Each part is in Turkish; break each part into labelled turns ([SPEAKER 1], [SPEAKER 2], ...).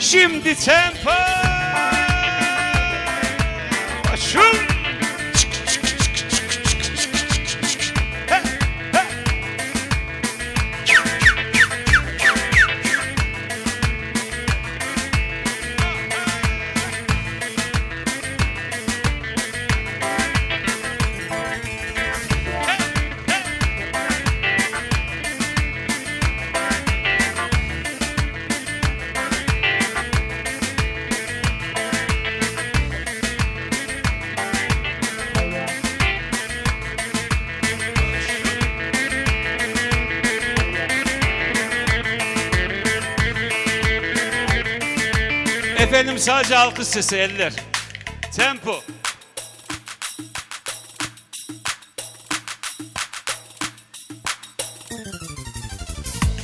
[SPEAKER 1] Şimdi tempo. Başım. Efendim sadece alkış sesi eller. Tempo.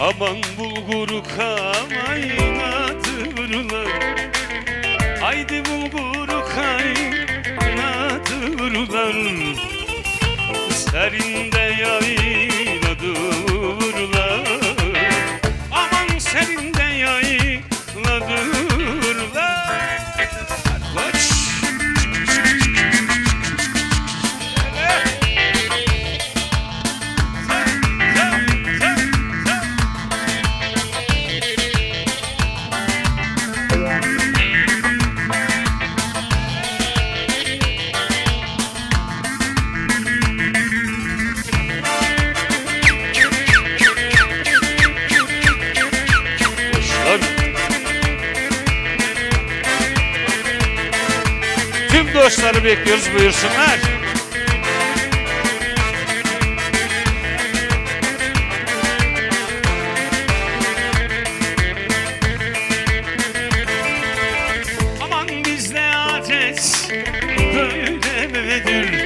[SPEAKER 1] Aman bulguru kaynatırlar Haydi bulguru kaynatırlar Serinde yayladırlar Dostları bekliyoruz buyursunlar. Aman bizde adet böyledir. Haydi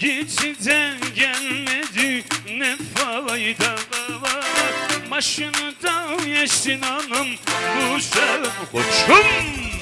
[SPEAKER 1] De gelmedi ne fayda var Başını da yesin hanım bu sev koçum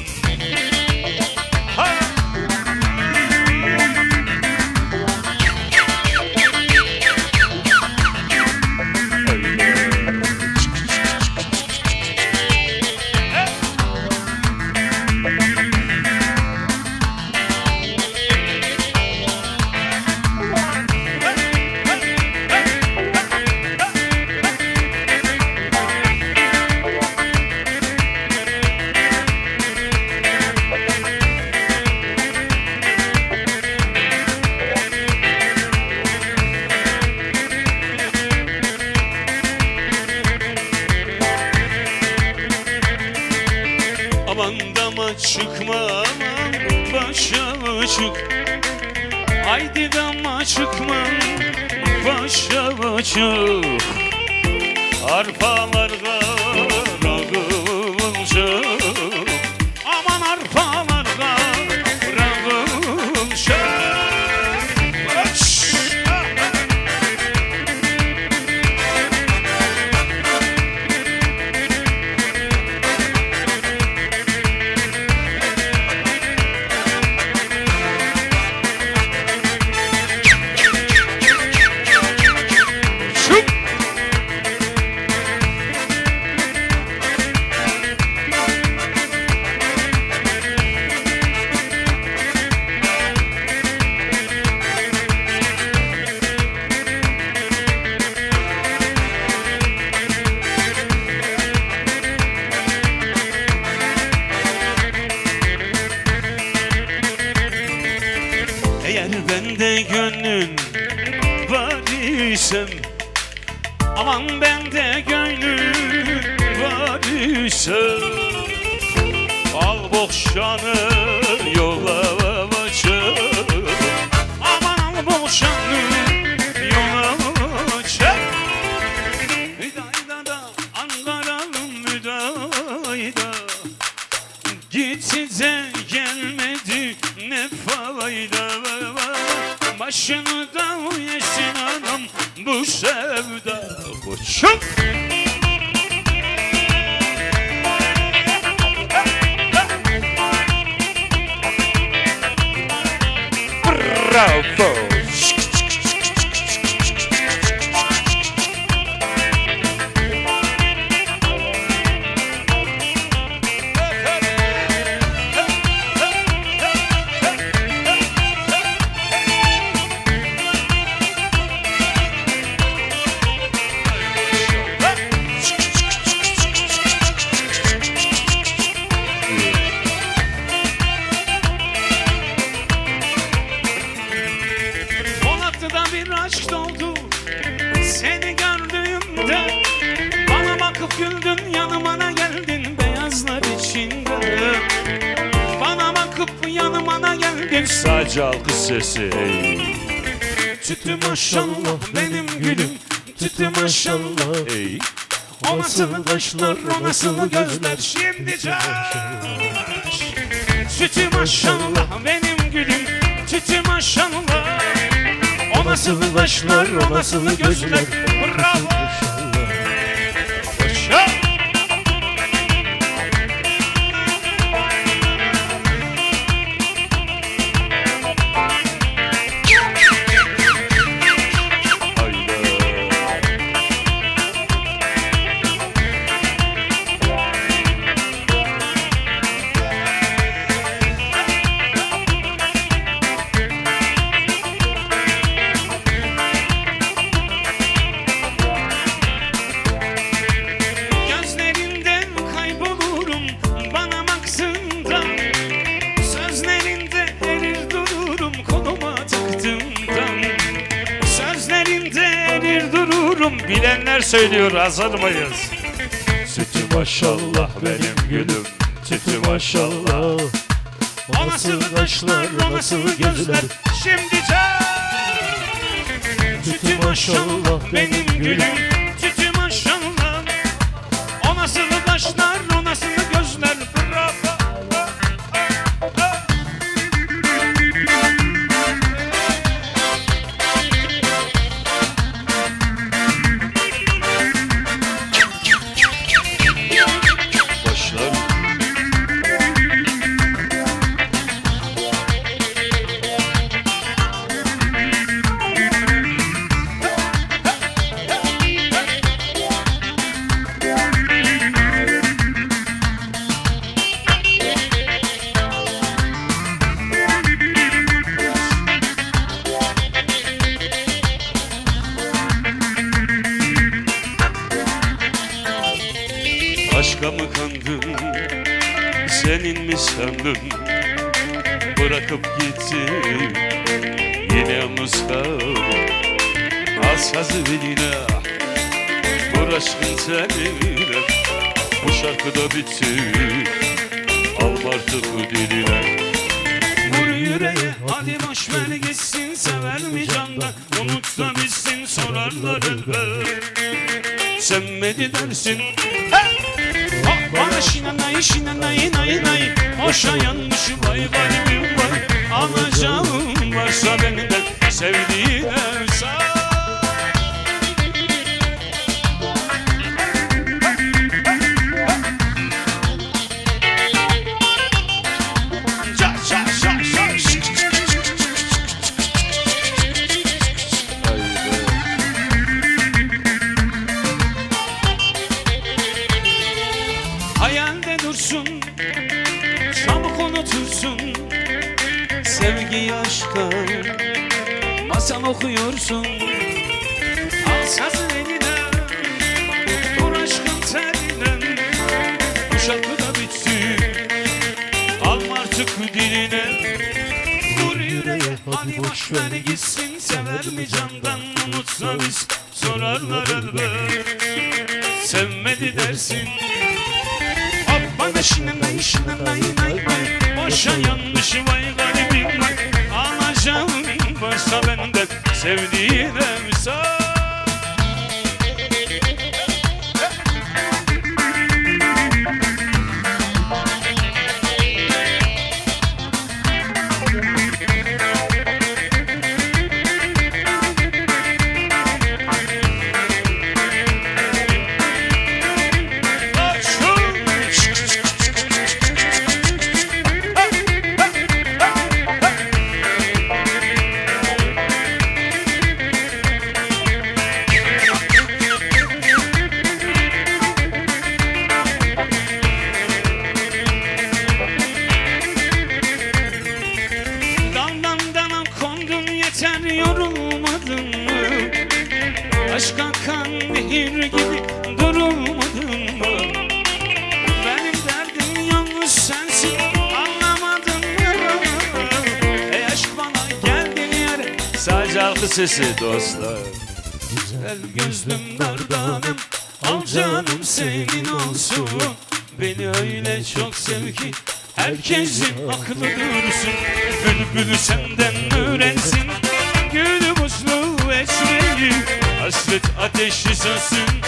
[SPEAKER 1] dama çıkma aman başa çık. Haydi dama çıkma başa çık. Arpalarda Eğer bende gönlün var isem Aman bende gönlün var isem. Al boşanı yola çık Aman al boşanı Bravo. Yanıma da geldin Sadece alkış sesi ey. Tütü maşallah benim gülüm. Tütü maşallah ey. O nasıl kaşlar o nasıl gözler? Şimdi caş Tütü maşallah benim gülüm. Tütü maşallah. O nasıl kaşlar o nasıl gözler. Bravo söylüyor hazır mıyız? Sütü maşallah benim gülüm Sütü maşallah. O nasıl kaşlar o nasıl gözler. Şimdi can Sütü maşallah benim gülüm. Sütü maşallah. O nasıl kaşlar o nasıl gözler Bırakıp gittin Yine yalnız kaldım Al sazı eline. Vur aşkın teline Bu şarkı da bitti Al artık bu diline. Vur yüreğe hadi boş ver gitsin. Sever mi candan? Unut da bitsin sorarlar elbet Sevmedi dersin Ha, Bana şinanay şinanay nay nay Boşa yanmış vay vay vay. Alacağım varsa benden Sevdiğine sağ okuyorsun? Al sazı eline Vur aşkın teline Bu şarkı da bitti Alma artık diline. Vur yüreğe hadi boş ver gitsin Sever mi candan unutsa biz? Sorarlar elbet. Sevmedi dersin. Bana şinanay şinanay nay nay Boşa yanlış vay garibim Alacağım varsa benden Sevdiğine müsaade
[SPEAKER 2] Sadece halkı sesi dostlar.
[SPEAKER 1] El gözlüm dardanım Al canım senin olsun. Beni öyle çok sev ki Herkesin aklı dursun. Bülbülü senden öğrensin Gülü buzlu esmeyi
[SPEAKER 2] Hasret ateşi sönsün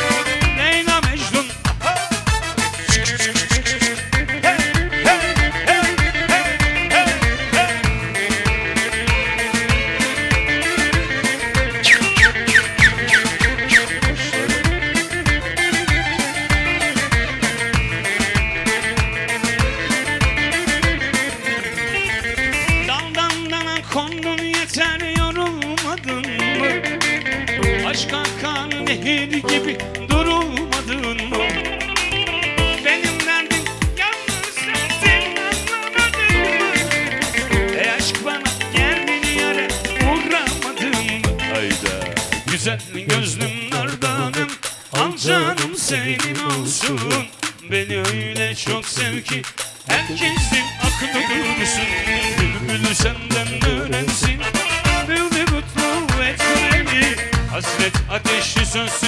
[SPEAKER 1] Güzel gözlüm nardanım Al canım senin olsun. Beni öyle çok sev ki Herkesin aklı dursun Bülbülü senden öğrensin. Bülbül mutlu et beni Hasret ateşi sönsün